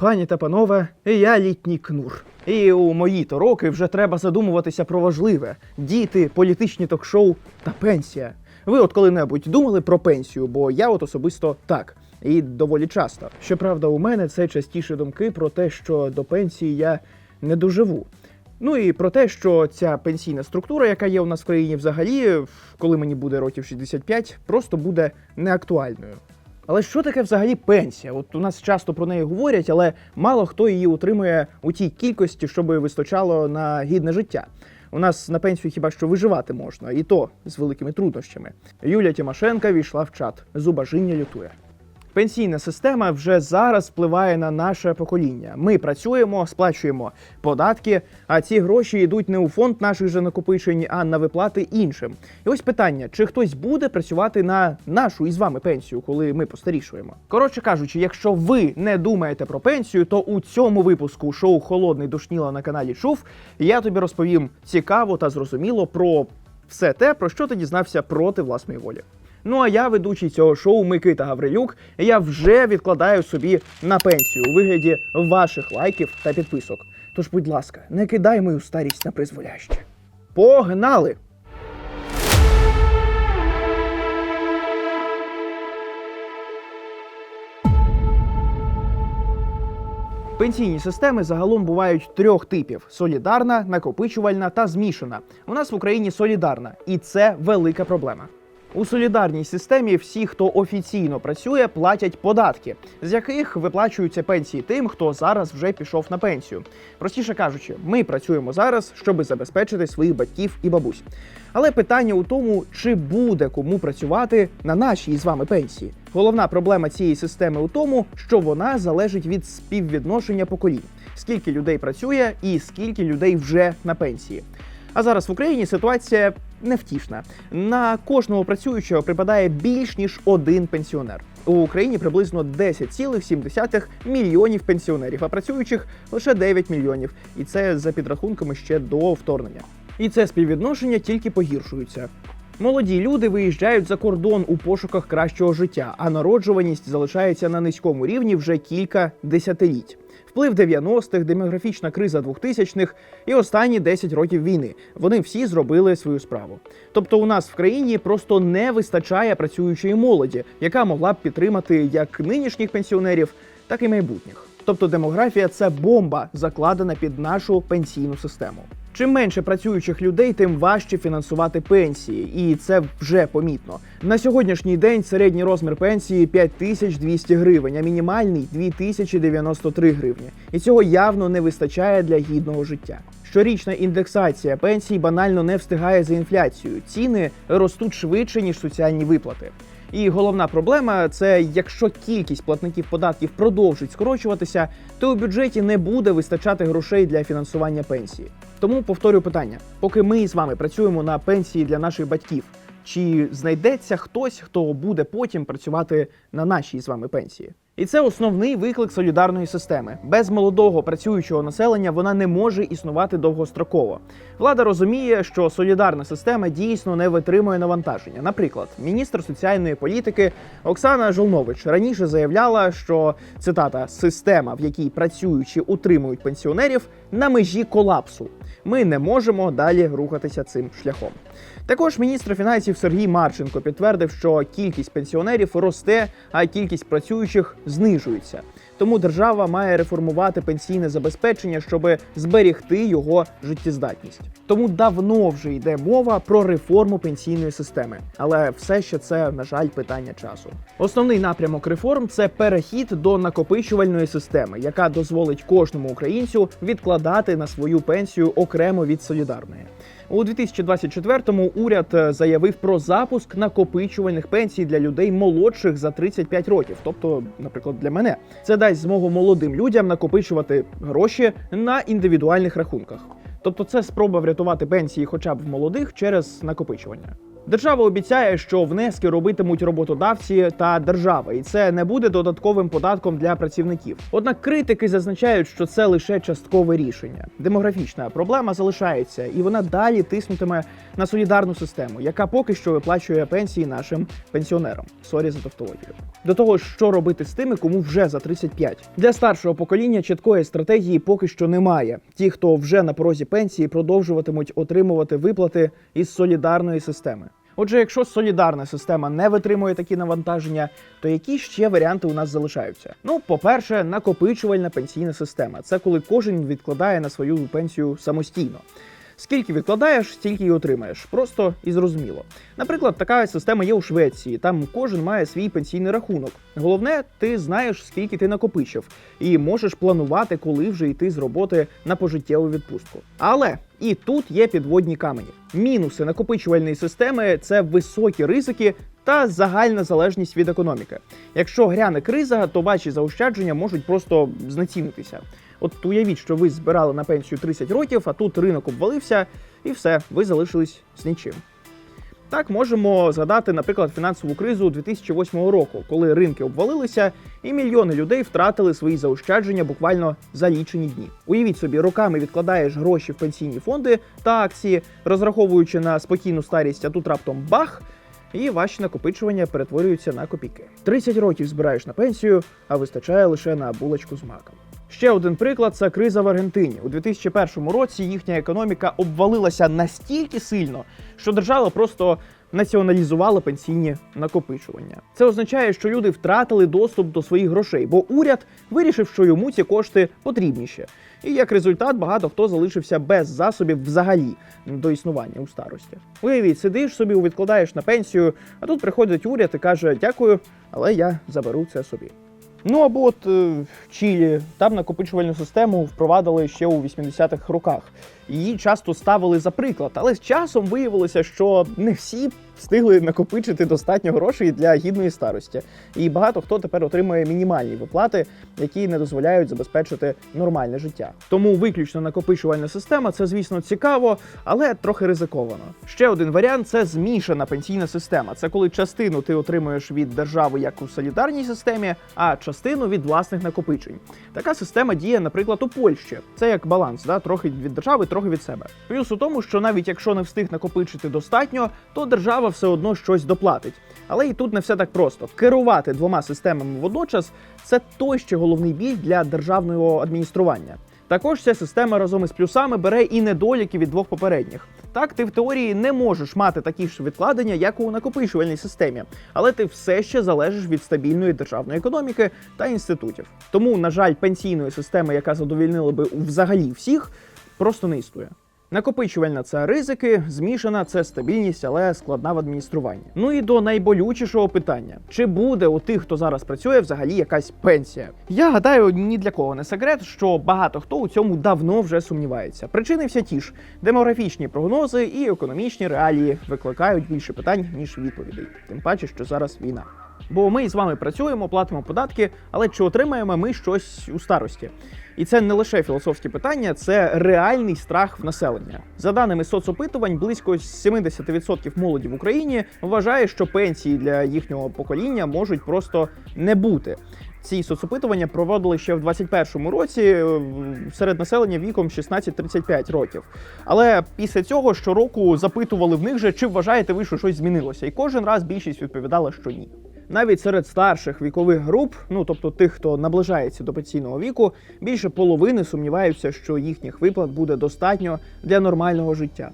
Пані та панове, я літній кнур. І у мої то роки вже треба задумуватися про важливе: діти, політичні ток-шоу та пенсія. Ви от коли-небудь думали про пенсію, бо я от особисто так. І доволі часто. Щоправда, у мене це частіше думки про те, що до пенсії я не доживу. Ну і про те, що ця пенсійна структура, яка є у нас в країні взагалі, коли мені буде років 65, просто буде неактуальною. Але що таке взагалі пенсія? От у нас часто про неї говорять, але мало хто її утримує у тій кількості, щоб вистачало на гідне життя. У нас на пенсію хіба що виживати можна, і то з великими труднощами. Юлія Тимошенка війшла в чат. Зубажіння лютує. Пенсійна система вже зараз впливає на наше покоління. Ми працюємо, сплачуємо податки, а ці гроші йдуть не у фонд наших же накопичень, а на виплати іншим. І ось питання: чи хтось буде працювати на нашу із вами пенсію, коли ми постарішуємо? Коротше кажучи, якщо ви не думаєте про пенсію, то у цьому випуску шоу Холодний душніла на каналі Чув я тобі розповім цікаво та зрозуміло про все те, про що ти дізнався проти власної волі. Ну а я, ведучий цього шоу Микита Гаврилюк, я вже відкладаю собі на пенсію у вигляді ваших лайків та підписок. Тож, будь ласка, не кидай мою старість на призволяще. Погнали! Пенсійні системи загалом бувають трьох типів: солідарна, накопичувальна та змішана. У нас в Україні солідарна, і це велика проблема. У солідарній системі всі, хто офіційно працює, платять податки, з яких виплачуються пенсії тим, хто зараз вже пішов на пенсію. Простіше кажучи, ми працюємо зараз, щоб забезпечити своїх батьків і бабусь. Але питання у тому, чи буде кому працювати на нашій з вами пенсії. Головна проблема цієї системи у тому, що вона залежить від співвідношення поколінь, скільки людей працює і скільки людей вже на пенсії. А зараз в Україні ситуація невтішна. На кожного працюючого припадає більш ніж один пенсіонер. У Україні приблизно 10,7 мільйонів пенсіонерів, а працюючих лише 9 мільйонів. І це за підрахунками ще до вторгнення. І це співвідношення тільки погіршується. Молоді люди виїжджають за кордон у пошуках кращого життя, а народжуваність залишається на низькому рівні вже кілька десятиліть. Вплив 90-х, демографічна криза 2000-х і останні 10 років війни. Вони всі зробили свою справу. Тобто, у нас в країні просто не вистачає працюючої молоді, яка могла б підтримати як нинішніх пенсіонерів, так і майбутніх. Тобто демографія це бомба, закладена під нашу пенсійну систему. Чим менше працюючих людей, тим важче фінансувати пенсії, і це вже помітно. На сьогоднішній день середній розмір пенсії 5200 гривень, а мінімальний 2093 гривні. І цього явно не вистачає для гідного життя. Щорічна індексація пенсій банально не встигає за інфляцією. Ціни ростуть швидше ніж соціальні виплати. І головна проблема це якщо кількість платників податків продовжить скорочуватися, то у бюджеті не буде вистачати грошей для фінансування пенсії. Тому повторю питання: поки ми з вами працюємо на пенсії для наших батьків, чи знайдеться хтось, хто буде потім працювати на нашій з вами пенсії? І це основний виклик солідарної системи. Без молодого працюючого населення вона не може існувати довгостроково. Влада розуміє, що солідарна система дійсно не витримує навантаження. Наприклад, міністр соціальної політики Оксана Жолнович раніше заявляла, що цитата система, в якій працюючі утримують пенсіонерів, на межі колапсу. Ми не можемо далі рухатися цим шляхом. Також міністр фінансів Сергій Марченко підтвердив, що кількість пенсіонерів росте, а кількість працюючих знижується. Тому держава має реформувати пенсійне забезпечення, щоб зберегти його життєздатність. Тому давно вже йде мова про реформу пенсійної системи, але все ще це, на жаль, питання часу. Основний напрямок реформ це перехід до накопичувальної системи, яка дозволить кожному українцю відкладати на свою пенсію окремо від солідарної. У 2024-му уряд е, заявив про запуск накопичувальних пенсій для людей молодших за 35 років, тобто, наприклад, для мене. Це дасть змогу молодим людям накопичувати гроші на індивідуальних рахунках. Тобто, це спроба врятувати пенсії, хоча б в молодих, через накопичування. Держава обіцяє, що внески робитимуть роботодавці та держава, і це не буде додатковим податком для працівників. Однак критики зазначають, що це лише часткове рішення. Демографічна проблема залишається, і вона далі тиснутиме на солідарну систему, яка поки що виплачує пенсії нашим пенсіонерам. Сорі за тавтологію. До того що робити з тими, кому вже за 35. Для старшого покоління чіткої стратегії поки що немає. Ті, хто вже на порозі пенсії, продовжуватимуть отримувати виплати із солідарної системи. Отже, якщо солідарна система не витримує такі навантаження, то які ще варіанти у нас залишаються? Ну, по-перше, накопичувальна пенсійна система. Це коли кожен відкладає на свою пенсію самостійно. Скільки відкладаєш, стільки й отримаєш. Просто і зрозуміло. Наприклад, така система є у Швеції. Там кожен має свій пенсійний рахунок. Головне, ти знаєш, скільки ти накопичив, і можеш планувати, коли вже йти з роботи на пожиттєву відпустку. Але і тут є підводні камені. Мінуси накопичувальної системи це високі ризики та загальна залежність від економіки. Якщо гряне криза, то ваші заощадження можуть просто знецінитися. От уявіть, що ви збирали на пенсію 30 років, а тут ринок обвалився, і все, ви залишились з нічим. Так можемо згадати, наприклад, фінансову кризу 2008 року, коли ринки обвалилися, і мільйони людей втратили свої заощадження буквально за лічені дні. Уявіть собі, роками відкладаєш гроші в пенсійні фонди та акції, розраховуючи на спокійну старість, а тут раптом бах. І ваші накопичування перетворюються на копійки. 30 років збираєш на пенсію, а вистачає лише на булочку з маком. Ще один приклад це криза в Аргентині. У 2001 році їхня економіка обвалилася настільки сильно, що держава просто націоналізувала пенсійні накопичування. Це означає, що люди втратили доступ до своїх грошей, бо уряд вирішив, що йому ці кошти потрібніші. І як результат, багато хто залишився без засобів взагалі до існування у старості. Уявіть, сидиш собі, відкладаєш на пенсію, а тут приходить уряд і каже: Дякую, але я заберу це собі. Ну або от е, в Чилі там накопичувальну систему впровадили ще у 80-х роках. Її часто ставили за приклад, але з часом виявилося, що не всі встигли накопичити достатньо грошей для гідної старості. І багато хто тепер отримує мінімальні виплати, які не дозволяють забезпечити нормальне життя. Тому виключно накопичувальна система це, звісно, цікаво, але трохи ризиковано. Ще один варіант це змішана пенсійна система. Це коли частину ти отримуєш від держави як у солідарній системі, а частину від власних накопичень. Така система діє, наприклад, у Польщі. Це як баланс, да? трохи від держави, трохи від себе. Плюс у тому, що навіть якщо не встиг накопичити достатньо, то держава все одно щось доплатить. Але і тут не все так просто. Керувати двома системами водночас це той ще головний біль для державного адміністрування. Також ця система разом із плюсами бере і недоліки від двох попередніх. Так, ти в теорії не можеш мати такі ж відкладення, як у накопичувальній системі, але ти все ще залежиш від стабільної державної економіки та інститутів. Тому, на жаль, пенсійної системи, яка задовільнила би взагалі всіх, просто не існує. Накопичувальна це ризики, змішана це стабільність, але складна в адмініструванні. Ну і до найболючішого питання: чи буде у тих, хто зараз працює, взагалі якась пенсія? Я гадаю, ні для кого не секрет, що багато хто у цьому давно вже сумнівається. Причини всі ті ж: демографічні прогнози і економічні реалії викликають більше питань ніж відповідей. Тим паче, що зараз війна. Бо ми з вами працюємо, платимо податки, але чи отримаємо ми щось у старості? І це не лише філософське питання, це реальний страх в населення. За даними соцопитувань, близько 70% молоді в Україні вважає, що пенсії для їхнього покоління можуть просто не бути. Ці соцопитування проводили ще в 2021 році е, серед населення віком 16-35 років. Але після цього щороку запитували в них же, чи вважаєте ви, що щось змінилося, і кожен раз більшість відповідала, що ні. Навіть серед старших вікових груп, ну тобто тих, хто наближається до пенсійного віку, більше половини сумніваються, що їхніх виплат буде достатньо для нормального життя.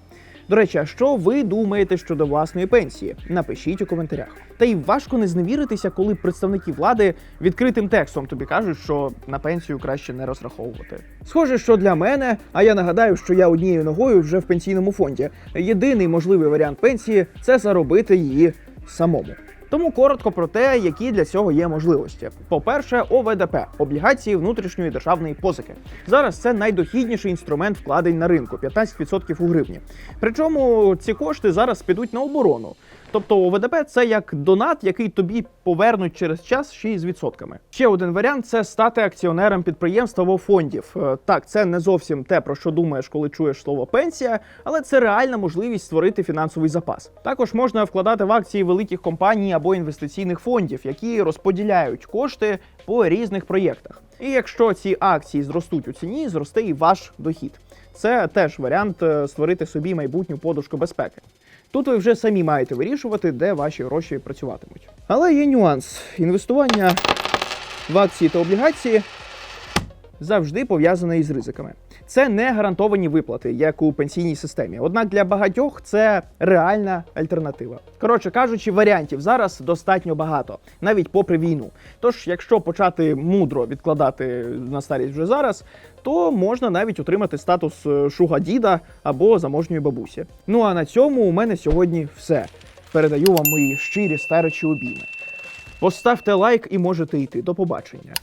До речі, а що ви думаєте щодо власної пенсії? Напишіть у коментарях. Та й важко не зневіритися, коли представники влади відкритим текстом тобі кажуть, що на пенсію краще не розраховувати. Схоже, що для мене, а я нагадаю, що я однією ногою вже в пенсійному фонді. Єдиний можливий варіант пенсії це заробити її самому. Тому коротко про те, які для цього є можливості. По-перше, ОВДП облігації внутрішньої державної позики. Зараз це найдохідніший інструмент вкладень на ринку 15% у гривні. Причому ці кошти зараз підуть на оборону. Тобто ОВДП це як донат, який тобі повернуть через час ще й з відсотками. Ще один варіант це стати акціонером підприємств або фондів. Е, Так, це не зовсім те, про що думаєш, коли чуєш слово пенсія, але це реальна можливість створити фінансовий запас. Також можна вкладати в акції великих компаній або інвестиційних фондів, які розподіляють кошти по різних проєктах. І якщо ці акції зростуть у ціні, зросте і ваш дохід. Це теж варіант е, створити собі майбутню подушку безпеки. Тут ви вже самі маєте вирішувати, де ваші гроші працюватимуть. Але є нюанс: інвестування в акції та облігації завжди пов'язане із ризиками. Це не гарантовані виплати, як у пенсійній системі. Однак для багатьох це реальна альтернатива. Коротше кажучи, варіантів зараз достатньо багато, навіть попри війну. Тож, якщо почати мудро відкладати на старість вже зараз, то можна навіть отримати статус е, шуга-діда або заможньої бабусі. Ну а на цьому у мене сьогодні все. Передаю вам мої щирі старечі обійми. Поставте лайк і можете йти. До побачення.